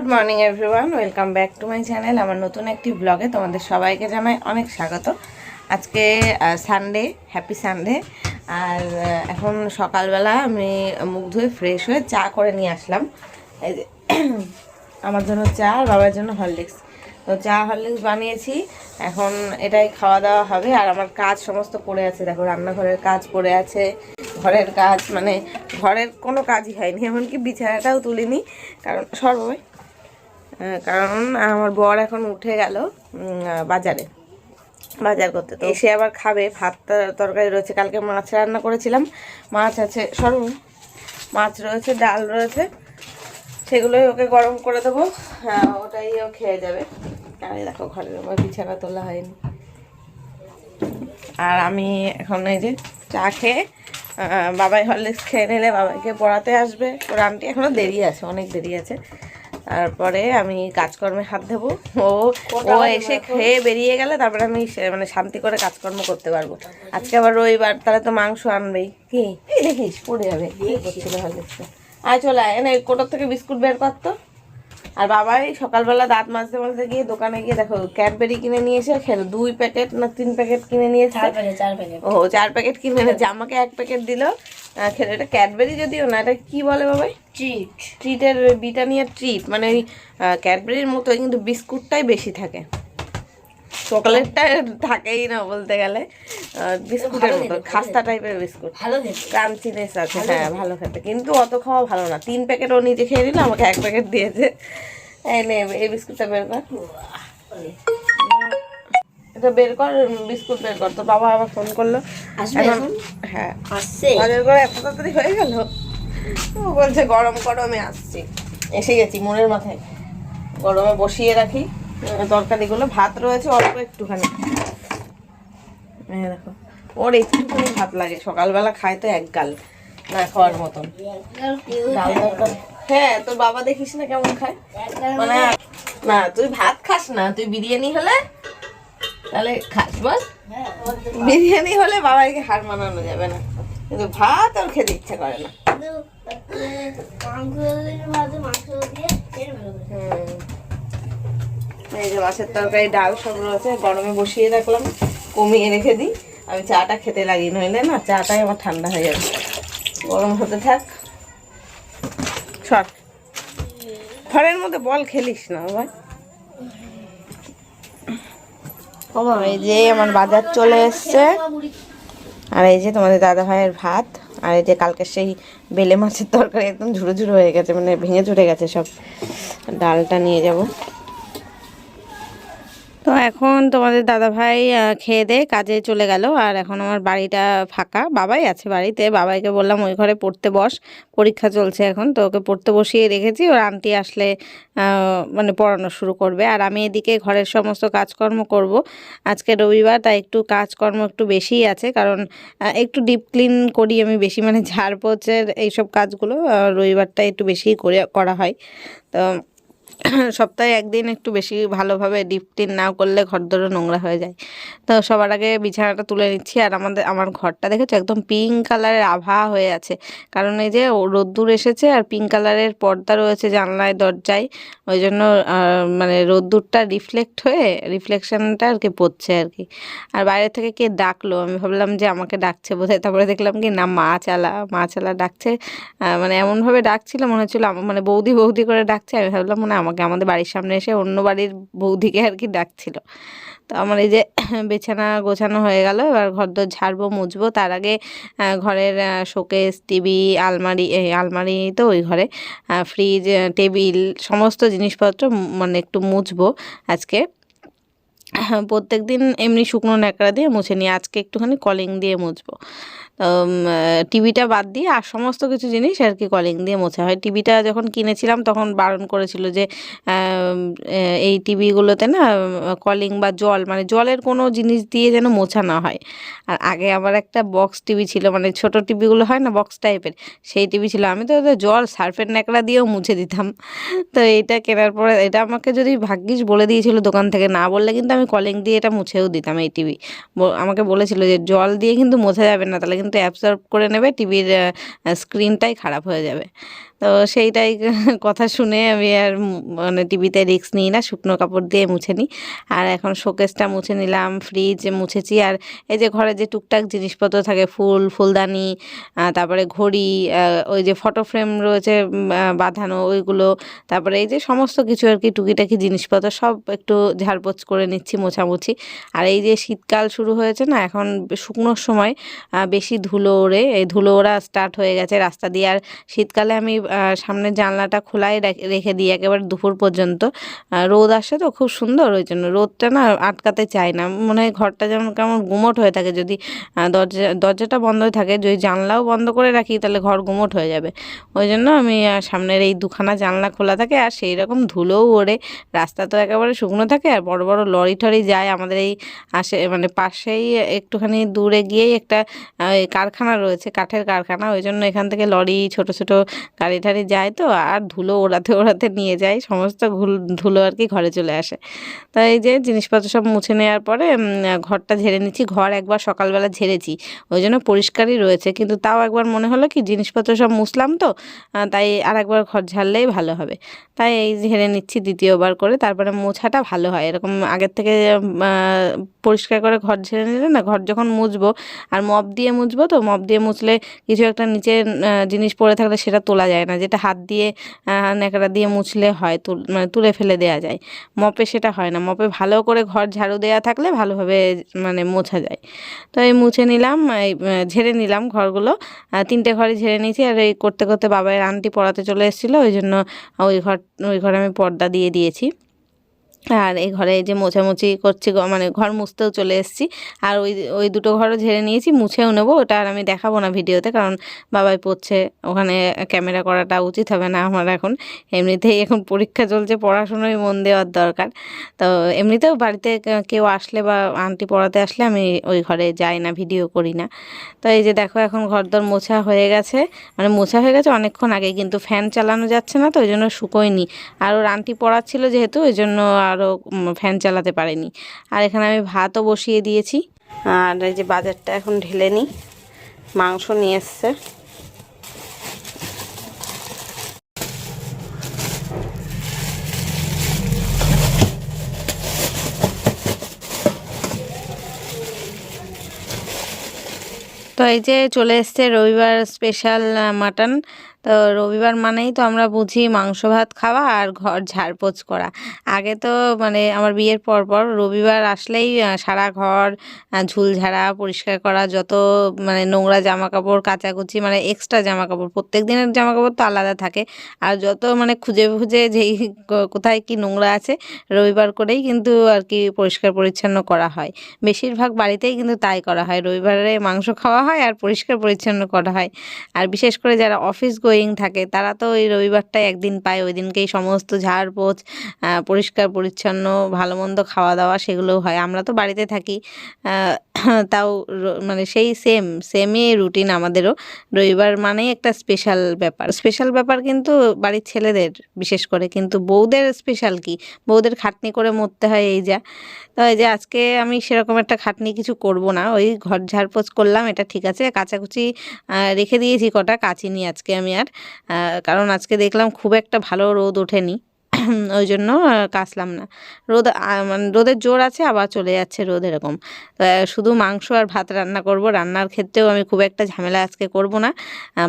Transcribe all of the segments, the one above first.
Good morning everyone, welcome back to my channel, আমার নতুন একটি ব্লগে তোমাদের সবাইকে জানাই অনেক স্বাগত। আজকে সানডে হ্যাপি সানডে আর এখন সকালবেলা আমি মুখ ধুয়ে ফ্রেশ হয়ে চা করে নিয়ে আসলাম। আমার জন্য চা আর বাবার জন্য হরলিক্স তো চা হরলিক্স বানিয়েছি। এখন এটাই খাওয়া দাওয়া হবে। আর আমার কাজ সমস্ত পড়ে আছে। দেখো, রান্নাঘরের কাজ পড়ে আছে। ঘরের কাজ মানে ঘরের কোনো কাজই হয়নি। এমনকি বিছানাটাও তুলিনি। কারণ সর্বই কারণ আমার বর এখন উঠে গেল বাজারে। বাজার করতে তো। এসে আবার খাবে ভাত তরকারি রয়েছে কালকে মাছ রান্না করেছিলাম। মাছ আছে সর্ব মাছ রয়েছে ডাল রয়েছে সেগুলোই ওকে গরম করে দেবো। হ্যাঁ ওটাই ও খেয়ে যাবে। আর দেখো ঘরের আমার বিছানা তোলা হয়নি। আর আমি এখন এই যে চা খেয়ে বাবাই হরলিক্স খেয়ে নিলে বাবাইকে পড়াতে আসবে। ওর আন্টি এখনও দেরি আছে অনেক দেরি আছে। তারপরে আমি কাজকর্মে হাত দেবো। ও ও এসে খেয়ে বেরিয়ে গেলে তারপরে আমি মানে শান্তি করে কাজকর্ম করতে পারব। আজকে আবার রবিবার তাহলে তো মাংস আনবেই। কি? দেখিস পড়ে যাবে। করছিল আয় চলে আয়। এনে কোটার থেকে বিস্কুট বের করতো আর বাবাই সকালবেলা দাঁত মাজতে মাজতে গিয়ে দোকানে গিয়ে দেখো ক্যাডবেরি কিনে নিয়েছে এসে খেলো। দুই প্যাকেট না তিন প্যাকেট কিনে নিয়েছে চার প্যাকেট চার প্যাকেট। ও চার প্যাকেট কিনে এনেছে আমাকে এক প্যাকেট দিল। খেলো। এটা ক্যাডবেরি যদিও না এটা কি বলে বাবাই? ট্রিট। ট্রিটের বিটানিয়া ট্রিট। মানে ওই ক্যাডবেরির মতো কিন্তু বিস্কুটটাই বেশি থাকে। চকলেটটা থাকেই না বলতে গেলে। বিস্কুটের মতো খাস্তা টাইপের বিস্কুট। ক্রাঞ্চিনেস আছে হ্যাঁ ভালো খেতে। কিন্তু অত খাওয়া ভালো না। তিন প্যাকেট ও নিজে খেয়ে নিল আমাকে এক প্যাকেট দিয়েছে। এই নে এই বিস্কুটটা বের কর। এটা বের কর বিস্কুট বের কর। তো বাবা আবার ফোন করল। এখন হ্যাঁ। আসছে। বাজার করে এত তাড়াতাড়ি হয়ে গেল? ও বলছে গরম করো আমি আসছি। এসে গেছি মনের মাথায়। গরমে বসিয়ে রাখি। তরকারিগুলো ভাত রয়েছে অল্প একটুখানি। দেখো ওর একটুখানি ভাত লাগে সকালবেলা খায় তো এক গাল না খাওয়ার মতন। হ্যাঁ তোর বাবা দেখিস না কেমন খায়? মানে না তুই ভাত খাস না তুই বিরিয়ানি হলে তাহলে খাস বল। বিরিয়ানি হলে বাবাইকে হার মানানো যাবে না। কিন্তু ভাত ওর খেতে ইচ্ছে করে না। এই যে মাছের তরকারি, ডাল সব রয়েছে গরমে বসিয়ে রাখলাম কমিয়ে রেখে দিই। আমি চাটা খেতে লাগি, নইলে না চাটাই আমার ঠান্ডা হয়ে যাবে। গরম হতে থাক। সর। ঘরের মধ্যে বল খেলিস না, বাবা। এই যে আমার বাজার চলে এসছে। আর এই যে তোমাদের দাদা ভাইয়ের ভাত, আর এই যে কালকে সেই বেলে মাছের তরকারি একদম ঝুড়ো ঝুড়ো হয়ে গেছে মানে ভেঙে চুরে গেছে সব। ডালটা নিয়ে যাব। তো এখন তোমাদের দাদা ভাই খেয়ে দিয়ে কাজে চলে গেল। আর এখন আমার বাড়িটা ফাঁকা। বাবাই আছে বাড়িতে। বাবাইকে বললাম, ওই ঘরে পড়তে বস। পরীক্ষা চলছে এখন। তো ওকে পড়তে বসিয়ে রেখেছি। ওর আন্টি আসলে মানে পড়ানো শুরু করবে। আর আমি এদিকে ঘরের সমস্ত কাজকর্ম করব। আজকে রবিবার, তাই একটু কাজকর্ম একটু বেশিই আছে। কারণ একটু ডিপ ক্লিন করি আমি বেশি। মানে ঝাড় পোচের এইসব কাজগুলো রবিবারটা একটু বেশিই করে, করা হয়। তো সপ্তাহে একদিন একটু বেশি ভালোভাবে ডিপ ক্লিন না করলে ঘর ধরে নোংরা হয়ে যায়। তো সবার আগে বিছানাটা তুলে নিচ্ছি আর আমাদের, আমার ঘরটা দেখেছ? একদম পিঙ্ক কালারের আভা হয়ে আছে। কারণ এই যে রোদ্দুর এসেছে আর পিঙ্ক কালারের পর্দা রয়েছে জানলায়, দরজায়। ওই জন্য মানে রোদ্দুরটা রিফ্লেক্ট হয়ে রিফ্লেকশনটা আর কি পড়ছে আর কি। আর বাইরে থেকে কে ডাকলো? আমি ভাবলাম যে আমাকে ডাকছে বোধহয়। তারপরে দেখলাম কি না, মা চালা মা চালা ডাকছে। মানে এমনভাবে ডাকছিল, মনে হচ্ছিল আমার মানে বৌদি বৌদি করে ডাকছে। আমি ভাবলাম মনে হয় আমাকে আমাদের বাড়ির সামনে এসে অন্য বাড়ির বৌদিকে আর কি ডাকছিল। তো আমার এই যে বিছানা গোছানো হয়ে গেল, এবার ঘর দর ঝাড়বো, মুছবো। তার আগে ঘরের শোকেস, টিভি, আলমারি আলমারি তো ওই ঘরে ফ্রিজ টেবিল, সমস্ত জিনিসপত্র মানে একটু মুছবো আজকে। প্রত্যেক দিন এমনি শুকনো ন্যাকড়া দিয়ে মুছে নিই, আজকে একটুখানি কলিং দিয়ে মুছবো। টিভিটা বাদ দিয়ে আর সমস্ত কিছু জিনিস আর কি কলিং দিয়ে মোছা হয়। টিভিটা যখন কিনেছিলাম তখন বারণ করেছিল যে এই টিভিগুলোতে না কলিং বা জল মানে জলের কোনো জিনিস দিয়ে যেন মোছা না হয়। আর আগে আমার একটা বক্স টিভি ছিল মানে ছোট টিভিগুলো হয় না বক্স টাইপের সেই টিভি ছিল। আমি তো জল সার্ফের ন্যাকড়া দিয়েও মুছে দিতাম। তো এটা কেনার পরে, এটা আমাকে যদি ভাগ্যিস বলে দিয়েছিল দোকান থেকে, না বললে কিন্তু আমি কলিং দিয়ে এটা মুছেও দিতাম এই টিভি আমাকে বলেছিল যে, জল দিয়ে কিন্তু মোছা যাবে না, তাহলে কিন্তু কিন্তু অ্যাবজর্ব করে নেবে টিভির স্ক্রিনটাই খারাপ হয়ে যাবে। তো সেইটাই কথা শুনে আমি আর মানে টিভিতে রিস্ক নিই না, শুকনো কাপড় দিয়ে মুছে নিই। আর এখন শোকেসটা মুছে নিলাম ফ্রিজ মুছেছি। আর এই যে ঘরে যে টুকটাক জিনিসপত্র থাকে, ফুল, ফুলদানি তারপরে ঘড়ি ওই যে ফটো ফ্রেম রয়েছে বাঁধানো, ওইগুলো, তারপরে এই যে সমস্ত কিছু আর কি, টুকিটাকি জিনিসপত্র সব একটু ঝাড়পোছ করে নিচ্ছি, মোছামুছি। আর এই যে শীতকাল শুরু হয়েছে না, এখন শুকনোর সময় বেশি ধুলো ওড়ে। এই ধুলো ওড়া স্টার্ট হয়ে গেছে রাস্তা দিয়ে। আর শীতকালে আমি আহ, সামনের জানলাটা খোলাই রাখ- দিই একেবারে দুপুর পর্যন্ত। রোদ আসে তো খুব সুন্দর ওই জন্য রোদটা না আটকাতে চায় না। মনে হয় ঘরটা যেমন কেমন গুমোট হয়ে থাকে যদি দরজা দরজাটা বন্ধ হয়ে থাকে যদি জানলাও বন্ধ করে রাখি তাহলে ঘর গুমোট হয়ে যাবে। ওই জন্য আমি সামনের এই দুখানা জানলা খোলা থাকে আর সেই রকম ধুলোও ওড়ে। রাস্তা তো একেবারে শুকনো থাকে আর বড় বড় লরি টরি যায় আমাদের এই আশে মানে পাশেই একটুখানি দূরে গিয়েই একটা কারখানা রয়েছে কাঠের কারখানা। ওই জন্য এখান থেকে লরি ছোট ছোট গাড়ি টাড়ি যায় তো, আর ধুলো ওড়াতে ওড়াতে নিয়ে যায়, সমস্ত ধুলো আর কি ঘরে চলে আসে। তো এই যে জিনিসপত্র সব মুছে নেওয়ার পরে ঘরটা ঝেড়ে নিচ্ছি, ঘর একবার সকালবেলা ঝেড়েছি, ওই জন্য পরিষ্কারই রয়েছে, কিন্তু তাও একবার মনে হলো কি জিনিসপত্র সব মুছলাম তো তাই আর একবার ঘর ঝাড়লেই ভালো হবে। তাই এই ঝেড়ে নিচ্ছি দ্বিতীয়বার করে, তারপরে মোছাটা ভালো হয়, এরকম আগের থেকে পরিষ্কার করে ঘর ঝেড়ে নিলে না, ঘর যখন মুছবো, আর মপ দিয়ে মুছবো তো, মপ দিয়ে মুছলে কিছু একটা নিচে জিনিস পড়ে থাকলে সেটা তোলা যায় না। যেটা হাত দিয়ে ন্যাকড়া দিয়ে মুছলে হয় মানে তুলে ফেলে দেয়া যায়। মপে সেটা হয় না। মপে ভালো করে ঘর ঝাড়ু দেয়া থাকলে ভালোভাবে মানে মোছা যায়। তো এই মুছে নিলাম, এই ঝেড়ে নিলাম ঘরগুলো। তিনটে ঘরে ঝেড়ে নিয়েছি। আর এই করতে করতে বাবার আন্টি পড়াতে চলে এসেছিল, ওই জন্য ওই ঘর, ওই ঘরে আমি পর্দা দিয়ে দিয়েছি। আর এই ঘরে যে মোছামুছি করছি মানে ঘর মুছতেও চলে এসেছি। আর ওই ওই দুটো ঘরও ঝেড়ে নিয়েছি, মুছেও নেব, ওটা আর আমি দেখাবো না ভিডিওতে, কারণ বাবাই পড়ছে, ওখানে ক্যামেরা করাটা উচিত হবে না আমার এখন। এমনিতেই এখন পরীক্ষা চলছে পড়াশোনায় মন দেওয়ার দরকার। তো এমনিতেও বাড়িতে কেউ আসলে বা আন্টি পড়াতে আসলে আমি ওই ঘরে যাই না, ভিডিও করি না। তো এই যে দেখো, এখন ঘরদর মোছা হয়ে গেছে। মানে মোছা হয়ে গেছে অনেকক্ষণ আগে কিন্তু ফ্যান চালানো যাচ্ছে না, তো ওই জন্য শুকোয়নি। আর ওর আন্টি পড়াচ্ছিল যেহেতু, ওই জন্য আরও ফ্যান চালাতে পারেনি। আর এখানে আমি ভাতও বসিয়ে দিয়েছি। আর এই যে বাজারটা এখন ঢেলে নিই। মাংস নিয়ে এসছে। তো এই যে চলে এসছে রবিবার স্পেশাল মাটন তো রবিবার মানেই তো আমরা বুঝি মাংস ভাত খাওয়া আর ঘর ঝাড়পোছ করা। আগে তো মানে আমার বিয়ের পর পর রবিবার আসলেই সারা ঘর আহ, ঝুল ঝাড়া পরিষ্কার করা যত মানে নোংরা জামা কাপড় কাচাকুচি মানে এক্সট্রা জামা কাপড় প্রত্যেক দিনের জামা কাপড় তো আলাদা থাকে। আর যত মানে খুঁজে খুঁজে যেই কোথায় কি নোংরা আছে রবিবার করেই কিন্তু আর কি পরিষ্কার পরিচ্ছন্ন করা হয়। বেশিরভাগ বাড়িতেই কিন্তু তাই করা হয়। রবিবারে মাংস খাওয়া হয় আর পরিষ্কার পরিচ্ছন্ন করা হয়। আর বিশেষ করে যারা অফিস গোয়িং থাকে। তারা তো ওই রবিবারটাই একদিন পায়, ওই দিনকেই সমস্ত ঝাড় পোছ পরিষ্কার, পরিচ্ছন্ন, ভালো মন্দ খাওয়া দাওয়া সেগুলোও হয়। আমরা তো বাড়িতে থাকি তাও মানে সেই সেম সেমই রুটিন আমাদেরও। রবিবার মানেই একটা স্পেশাল ব্যাপার। স্পেশাল ব্যাপার কিন্তু বাড়ির ছেলেদের বিশেষ করে, কিন্তু বউদের স্পেশাল কি? বউদের খাটনি করে মরতে হয় এই যা। তো এই যে আজকে আমি সেরকম একটা খাটনি কিছু করব না, ওই ঘর ঝাড়পোছ করলাম, এটা ঠিক আছে। কাচাকুচি রেখে দিয়েছি কটা কাচিনি আজকে আমি আর কারণ আজকে দেখলাম খুব একটা ভালো রোদ ওঠেনি। ওই জন্য কাচলাম না। রোদ মানে রোদের জোর আছে, আবার চলে যাচ্ছে রোদ এরকম। শুধু মাংস আর ভাত রান্না করব। রান্নার ক্ষেত্রেও আমি খুব একটা ঝামেলা আজকে করব না।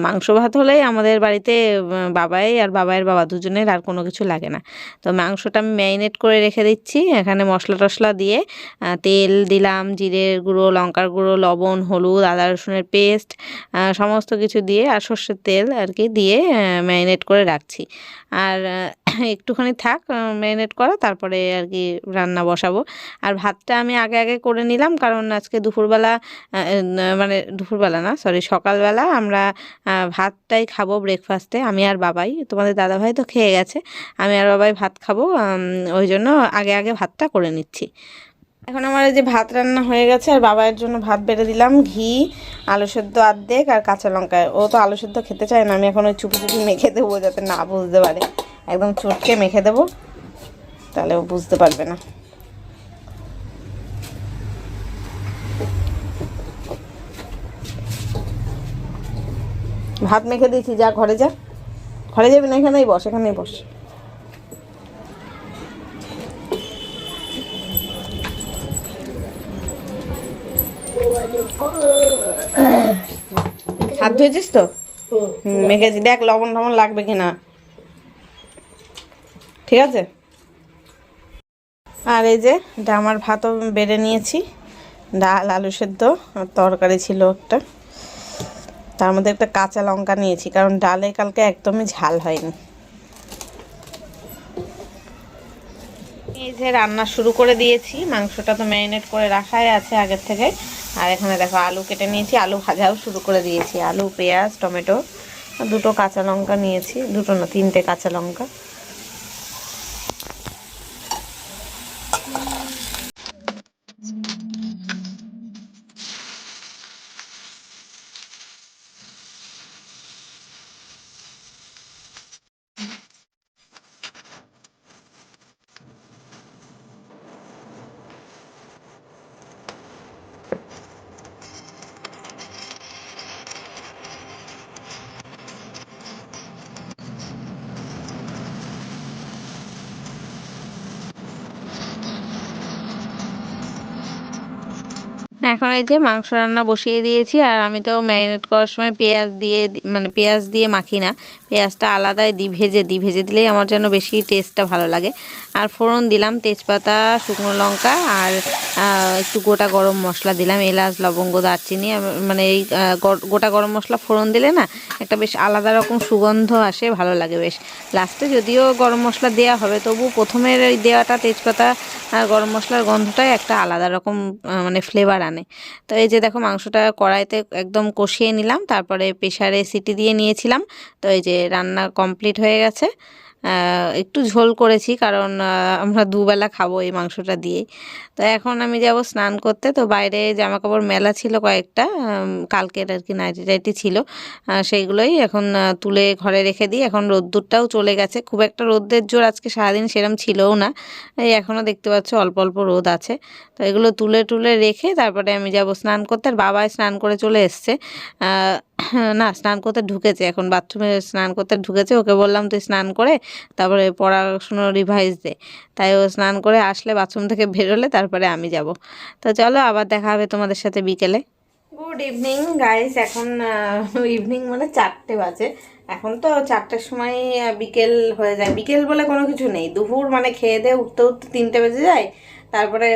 মাংস ভাত হলেই আমাদের বাড়িতে বাবাই আর বাবাইয়ের বাবা দুজনের আর কোনো কিছু লাগে না। তো, মাংসটা আমি ম্যারিনেট করে রেখে দিচ্ছি। এখানে মশলা টশলা দিয়ে তেল দিলাম, জিরের গুঁড়ো, লঙ্কার গুঁড়ো, লবণ, হলুদ, আদা, রসুনের পেস্ট সমস্ত কিছু দিয়ে আর সর্ষের তেল আর কি দিয়ে ম্যারিনেট করে রাখছি। আর একটুখানি থাক ম্যারিনেট করা, তারপরে আর কি রান্না বসাবো। আর ভাতটা আমি আগে আগে করে নিলাম, কারণ আজকে দুপুরবেলা মানে দুপুরবেলা না সরি সকালবেলা আমরা ভাতটাই খাব ব্রেকফাস্টে আমি আর বাবাই। তোমাদের দাদাভাই তো খেয়ে গেছে, আমি আর বাবাই ভাত খাব ওই জন্য আগে আগে ভাতটা করে নিচ্ছি। এখন আমার যে ভাত রান্না হয়ে গেছে, আর বাবার জন্য ভাত বেড়ে দিলাম, ঘি, আলু সেদ্ধ আর্ধেক আর কাঁচা লঙ্কা। ও তো আলু সেদ্ধ খেতে চায় না, আমি এখন ওই চুপি চুপি মেখে দেবো যাতে না বুঝতে পারে। একদম চটকে মেখে দেবো, তাহলে ও বুঝতে পারবে না। ভাত মেখে দিয়েছি, যা ঘরে যা। ঘরে যাবি না, এখানেই বস এখানেই বস। হাত ধুয়েছিস তো? মেখেছি দেখ লবণ টবণ লাগবে কিনা। ঠিক আছে? আর এই যে, এটা আমার ভাতও বেড়ে নিয়েছি। ডাল, আলু সেদ্ধ, আর তরকারি ছিল একটা। তার মধ্যে একটা কাঁচা লঙ্কা নিয়েছি, কারণ ডালে কালকে একদমই ঝাল হয়নি। এই যে রান্না শুরু করে দিয়েছি, মাংসটা তো ম্যারিনেট করে রাখাই আছে আগের থেকে। আর এখানে দেখো আলু কেটে নিয়েছি, আলু ভাজাও শুরু করে দিয়েছি। আলু, পেঁয়াজ, টমেটো, দুটো কাঁচা লঙ্কা নিয়েছি, দুটো না, তিনটে কাঁচা লঙ্কা। এখন এই যে মাংস রান্না বসিয়ে দিয়েছি, আর আমি তো ম্যারিনেট করার সময় পেঁয়াজ দিয়ে মানে পেঁয়াজ দিয়ে মাখি না। পেঁয়াজটা আলাদাই দিই ভেজে দিই ভেজে দিলেই আমার যেন বেশি টেস্টটা ভালো লাগে। আর ফোড়ন দিলাম তেজপাতা, শুকনো লঙ্কা, আর একটু গোটা গরম মশলা দিলাম, এলাচ, লবঙ্গ, দারচিনি মানে এই গোটা গরম মশলা ফোড়ন দিলে না একটা বেশ আলাদা রকম সুগন্ধ আসে, ভালো লাগে বেশ। লাস্টে যদিও গরম মশলা দেওয়া হবে, তবু প্রথমের ওই দেওয়াটা তেজপাতা আর গরম মশলার গন্ধটাই একটা আলাদা রকম মানে ফ্লেভার আনে। তো এই যে দেখো মাংসটা কড়াইতে একদম কষিয়ে নিলাম, তারপরে প্রেশারে সিটি দিয়ে নিয়েছিলাম, তো এই যে রান্না কমপ্লিট হয়ে গেছে। একটু ঝোল করেছি, কারণ আমরা দুবেলা খাব এই মাংসটা দিয়ে তো এখন আমি যাব স্নান করতে, তো বাইরে জামা কাপড় মেলা ছিল কয়েকটা কালকের আর কি নাইটি টাইটি ছিল সেইগুলোই এখন তুলে ঘরে রেখে দিই। এখন রোদ্দুরটাও চলে গেছে। খুব একটা রোদ্দের জোর আজকে সারাদিন সেরম ছিলও না। এই এখনও দেখতে পাচ্ছ অল্প অল্প রোদ আছে। তো এগুলো তুলে টুলে রেখে তারপরে আমি যাব স্নান করতে। আর বাবাই স্নান করে চলে এসছে। না, স্নান করতে ঢুকেছে। এখন বাথরুমে স্নান করতে ঢুকেছে। ওকে বললাম, তুই স্নান করে তারপরে পড়াশুনো রিভাইস দে। তাই ও স্নান করে আসলে বাথরুম থেকে বেরোলে তারপরে আমি যাব। তো চলো আবার দেখা হবে তোমাদের সাথে বিকেলে। গুড ইভিনিং গাইস এখন ইভিনিং মানে চারটে বাজে। এখন তো চারটার সময় বিকেল হয়ে যায়। বিকেল বলে কোনো কিছু নেই। দুপুর মানে খেয়ে দিয়ে উঠতে উঠতে তিনটে বেজে যায়। তারপরে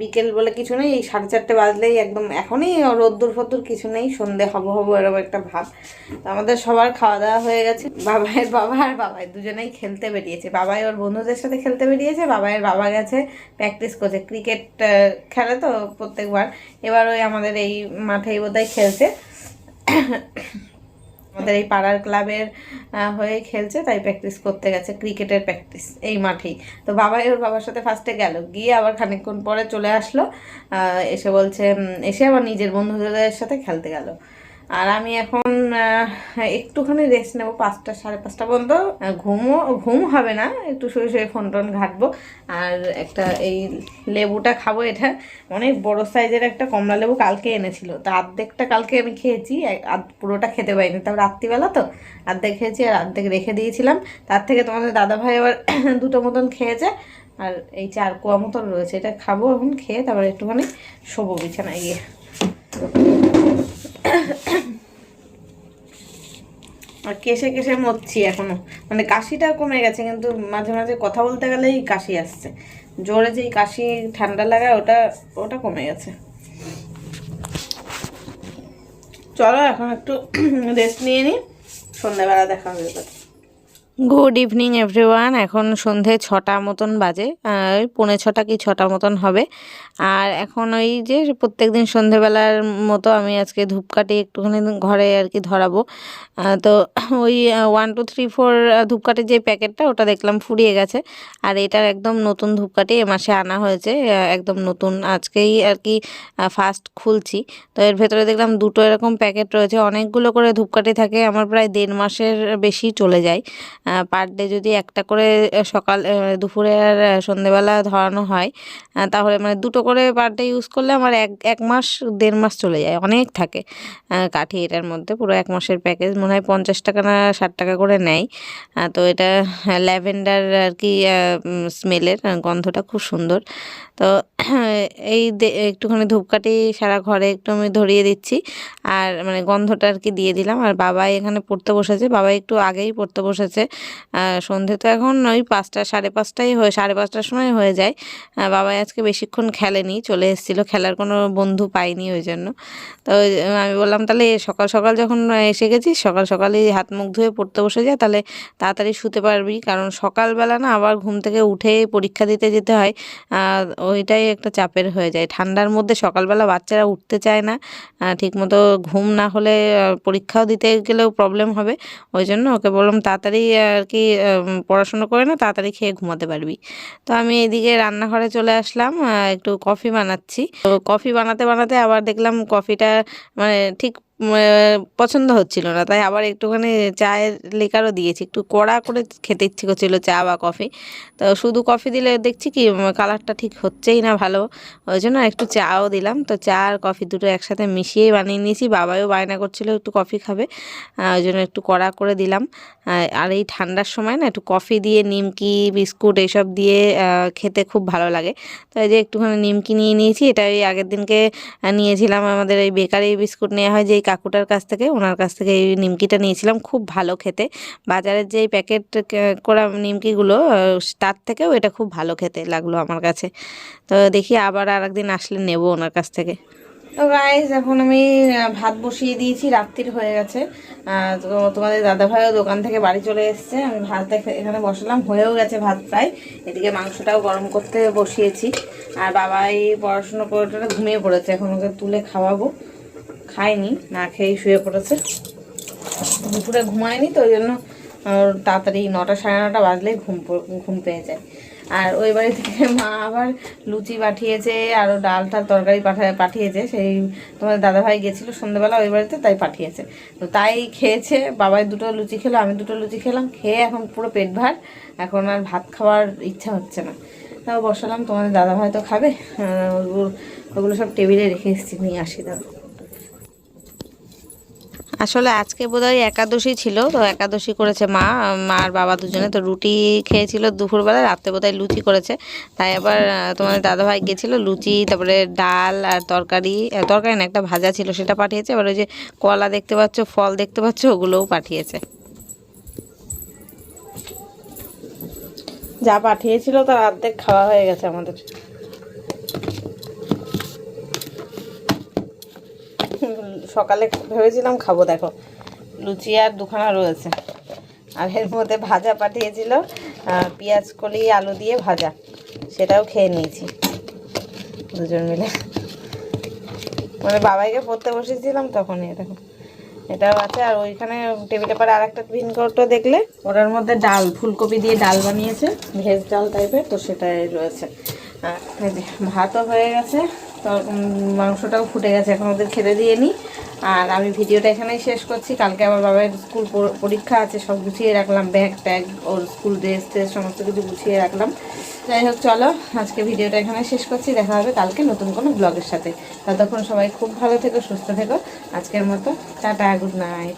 বিকেল বলে কিছু নেই, এই সাড়ে চারটে বাজলেই একদম এখনই রোদ্দুর ফদ্দুর কিছু নেই, সন্ধে হব হব এরকম একটা ভাব। তো আমাদের সবার খাওয়া দাওয়া হয়ে গেছে। বাবাইয়ের বাবা আর বাবাই দুজনেই খেলতে বেরিয়েছে। বাবাই ওর বন্ধুদের সাথে খেলতে বেরিয়েছে, বাবাইয়ের বাবা গেছে প্র্যাকটিস করছে। ক্রিকেট খেলে তো প্রত্যেকবার। এবার ওই আমাদের এই মাঠেই বোধহয় খেলছে। আমাদের এই পাড়ার ক্লাবের হয়ে খেলছে, তাই প্র্যাকটিস করতে গেছে, ক্রিকেটের প্র্যাকটিস এই মাঠেই। তো বাবাই ওর বাবার সাথে ফার্স্টে গেল, গিয়ে আবার খানিকক্ষণ পরে চলে আসলো এসে বলছে এসে আবার নিজের বন্ধুদের সাথে খেলতে গেল। আর আমি এখন একটুখানি রেস্ট নেব, পাঁচটা, সাড়ে পাঁচটা পর্যন্ত। ঘুমও ঘুম হবে না, একটু শুয়ে শুয়ে ফোন টোন ঘাটবো। আর একটা এই লেবুটা খাব এটা। অনেক বড় সাইজের একটা কমলা লেবু কালকে এনেছিল। তা অর্ধেকটা কালকে আমি খেয়েছি পুরোটা খেতে পারিনি। তারপর রাত্রিবেলা তো অর্ধেক খেয়েছি আর অর্ধেক রেখে দিয়েছিলাম। তার থেকে তোমাদের দাদাভাই আবার দুটো মতন খেয়েছে। আর এই চার কোয়া মতন রয়েছে, এটা খাব এখন, খেয়ে তারপর একটুখানি শোবো বিছানায় গিয়ে। আর কেসে কেসে মরছি এখনও। মানে কাশিটা কমে গেছে, কিন্তু মাঝে মাঝে কথা বলতে গেলেই কাশি আসছে। জোরে যেই কাশি, ঠান্ডা লাগায় ওটা ওটা কমে গেছে। চলো এখন একটু রেস্ট নিয়ে নিই সন্ধ্যাবেলা দেখা হবে এবার। গুড ইভিনিং এভরিওয়ান এখন সন্ধে ছটা মতন বাজে ওই পৌনে ছটা কি ছটা মতন হবে। আর এখন ওই যে প্রত্যেক দিন সন্ধেবেলার মতো আমি আজকে ধূপকাঠি একটুখানি ঘরে আর কি ধরাবো। তো ওই ওয়ান টু থ্রি ফোর ধূপকাঠির যে প্যাকেটটা, ওটা দেখলাম ফুরিয়ে গেছে। আর এটার একদম নতুন ধূপকাঠি এ মাসে আনা হয়েছে একদম নতুন। আজকেই আর কি ফার্স্ট খুলছি। তো এর ভেতরে দেখলাম দুটো এরকম প্যাকেট রয়েছে। অনেকগুলো করে ধূপকাঠি থাকে, আমার প্রায় দেড় মাসের বেশি চলে যায়। পার ডে যদি একটা করে সকাল দুপুরে আর সন্ধেবেলা ধরানো হয় তাহলে মানে দুটো করে পার ডে ইউজ করলে আমার এক এক মাস, দেড় মাস চলে যায়, অনেক থাকে। কাঠি এটার মধ্যে পুরো এক মাসের প্যাকেজ মনে হয় পঞ্চাশ টাকা না ষাট টাকা করে নেয়। তো এটা ল্যাভেন্ডার আর কি স্মেলের গন্ধটা খুব সুন্দর। তো এই একটুখানি ধূপকাঠি সারা ঘরে একটু আমি ধরিয়ে দিচ্ছি। আর মানে গন্ধটা আর কি দিয়ে দিলাম। আর বাবা এখানে পড়তে বসেছে বাবা একটু আগেই পড়তে বসেছে। সন্ধে তো এখন ওই পাঁচটা, সাড়ে পাঁচটাই হয়ে, সাড়ে পাঁচটার সময় হয়ে যায়। বাবাই আজকে বেশিক্ষণ খেলেনি, চলে এসেছিল, খেলার কোনো বন্ধু পাইনি ওই জন্য। তো আমি বললাম, তাহলে সকাল সকাল যখন এসে গেছিস, সকাল সকালই হাত মুখ ধুয়ে পড়তে বসে যা, তাহলে তাড়াতাড়ি শুতে পারবি। কারণ সকালবেলা না আবার ঘুম থেকে উঠে পরীক্ষা দিতে যেতে হয় ওইটাই একটা চাপের হয়ে যায়। ঠান্ডার মধ্যে সকালবেলা বাচ্চারা উঠতে চায় না ঠিকমতো ঘুম না হলে পরীক্ষাও দিতে গেলেও প্রবলেম হবে। ওই জন্য ওকে বললাম, তাড়াতাড়ি আর কি পড়াশুনো করে না, তাড়াতাড়ি খেয়ে ঘুমাতে পারবি। তো আমি এদিকে রান্নাঘরে চলে আসলাম একটু কফি বানাচ্ছি। তো কফি বানাতে বানাতে আবার দেখলাম কফিটা মানে ঠিক পছন্দ হচ্ছিল না। তাই আবার একটুখানি চায়ের লিকারও দিয়েছি। একটু কড়া করে খেতে ইচ্ছে করছিল, চা বা কফি তো শুধু কফি দিলে দেখছি কি কালারটা ঠিক হচ্ছেই না ভালো। ওই জন্য একটু চাও দিলাম। তো চা আর কফি দুটো একসাথে মিশিয়েই বানিয়ে নিয়েছি। বাবাও বায়না করছিল, একটু কফি খাবে। ওই জন্য একটু কড়া করে দিলাম। আর এই ঠান্ডার সময় না, একটু কফি দিয়ে নিমকি, বিস্কুট এইসব দিয়ে খেতে খুব ভালো লাগে। তো এই যে একটুখানি নিমকি নিয়ে নিয়েছি। এটা ওই আগের দিনকে নিয়েছিলাম। আমাদের এই বেকারি বিস্কুট নেওয়া হয় যে কাকুটার কাছ থেকে, ওনার কাছ থেকে এই নিমকিটা নিয়েছিলাম খুব ভালো খেতে। বাজারের যে প্যাকেট করা নিমকিগুলো তার থেকেও এটা খুব ভালো খেতে লাগল আমার কাছে। তো দেখি আবার আর একদিন আসলে নেব ওনার কাছ থেকে। তো গাইজ এখন আমি ভাত বসিয়ে দিয়েছি, রাত্রির হয়ে গেছে। তো তোমাদের দাদাভাইও দোকান থেকে বাড়ি চলে এসছে। আমি ভাত এখা- এখানে বসালাম, হয়েও গেছে ভাত প্রায়। এদিকে মাংসটাও গরম করতে বসিয়েছি। আর বাবাই পড়াশুনো করে ঘুমিয়ে পড়েছে, এখন ওকে তুলে খাওয়াবো। খায়নি, না খেয়েই শুয়ে পড়েছে। দুপুরে ঘুমায়নি, তো ওই জন্য তাড়াতাড়ি নটা সাড়ে নটা বাজলেই ঘুম ঘুম পেয়ে যায়। আর ওই বাড়ি থেকে মা আবার লুচি পাঠিয়েছে আরও ডাল টাল তরকারি পাঠা, পাঠিয়েছে। সেই তোমার দাদাভাই গেছিল সন্ধ্যেবেলা ওই বাড়িতে, তাই পাঠিয়েছে। তো তাই খেয়েছে, বাবাই দুটো লুচি খেলো, আমি দুটো লুচি খেলাম, খেয়ে এখন পুরো পেট ভার, এখন আর ভাত খাওয়ার ইচ্ছা হচ্ছে না। তাও বসালাম, তোমাদের দাদাভাই তো খাবে ওগুলো সব টেবিলে রেখে এসেছি, নিয়ে আসি দাদা আসলে আজকে বোধহয় একাদশী ছিল, তো একাদশী করেছে মা। আর বাবা দুজনে তো রুটি খেয়েছিল দুপুরবেলা, রাত্রে বোধহয় লুচি করেছে। তাই আবার তোমাদের দাদাভাই গেছিল লুচি, তারপরে ডাল আর তরকারি তরকারি না, একটা ভাজা ছিল, সেটা পাঠিয়েছে। এবার ওই যে কলা দেখতে পাচ্ছ, ফল দেখতে পাচ্ছ, ওগুলোও পাঠিয়েছে। যা পাঠিয়েছিল তার অর্ধেক খাওয়া হয়ে গেছে আমাদের। সকালে ভেবেছিলাম খাব, দেখো। লুচি আর দুখানা রয়েছে। আর এর মধ্যে ভাজা পাঠিয়েছিল পেঁয়াজ কলি, আলু দিয়ে ভাজা। সেটাও খেয়ে নিয়েছি। দুজন মিলে। মানে বাবাইকে পড়তে বসেছিলাম তখনই দেখো। এটাও আছে, আর ওইখানে টেবিলে পরে আর একটা কোডটা দেখলে। ওটার মধ্যে ডাল, ফুলকপি দিয়ে ডাল বানিয়েছে, ভেজ ডাল টাইপের তো সেটাই রয়েছে। ভাতও হয়ে গেছে। মাংসটাও ফুটে গেছে, এখন ওদের খেতে দিয়ে নিই আর আমি ভিডিওটা এখানেই শেষ করছি। কালকে আমার বাবার স্কুল পরীক্ষা আছে, সব গুছিয়ে রাখলাম, ব্যাগ ট্যাগ, ওর স্কুল ড্রেস ট্রেস সমস্ত কিছু গুছিয়ে রাখলাম। যাই হোক, চলো, আজকে ভিডিওটা এখানে শেষ করছি। দেখা হবে কালকে নতুন কোনো ব্লগের সাথে। ততক্ষণ সবাই খুব ভালো থেকো, সুস্থ থেকো। আজকের মতো, টাটা গুড নাইট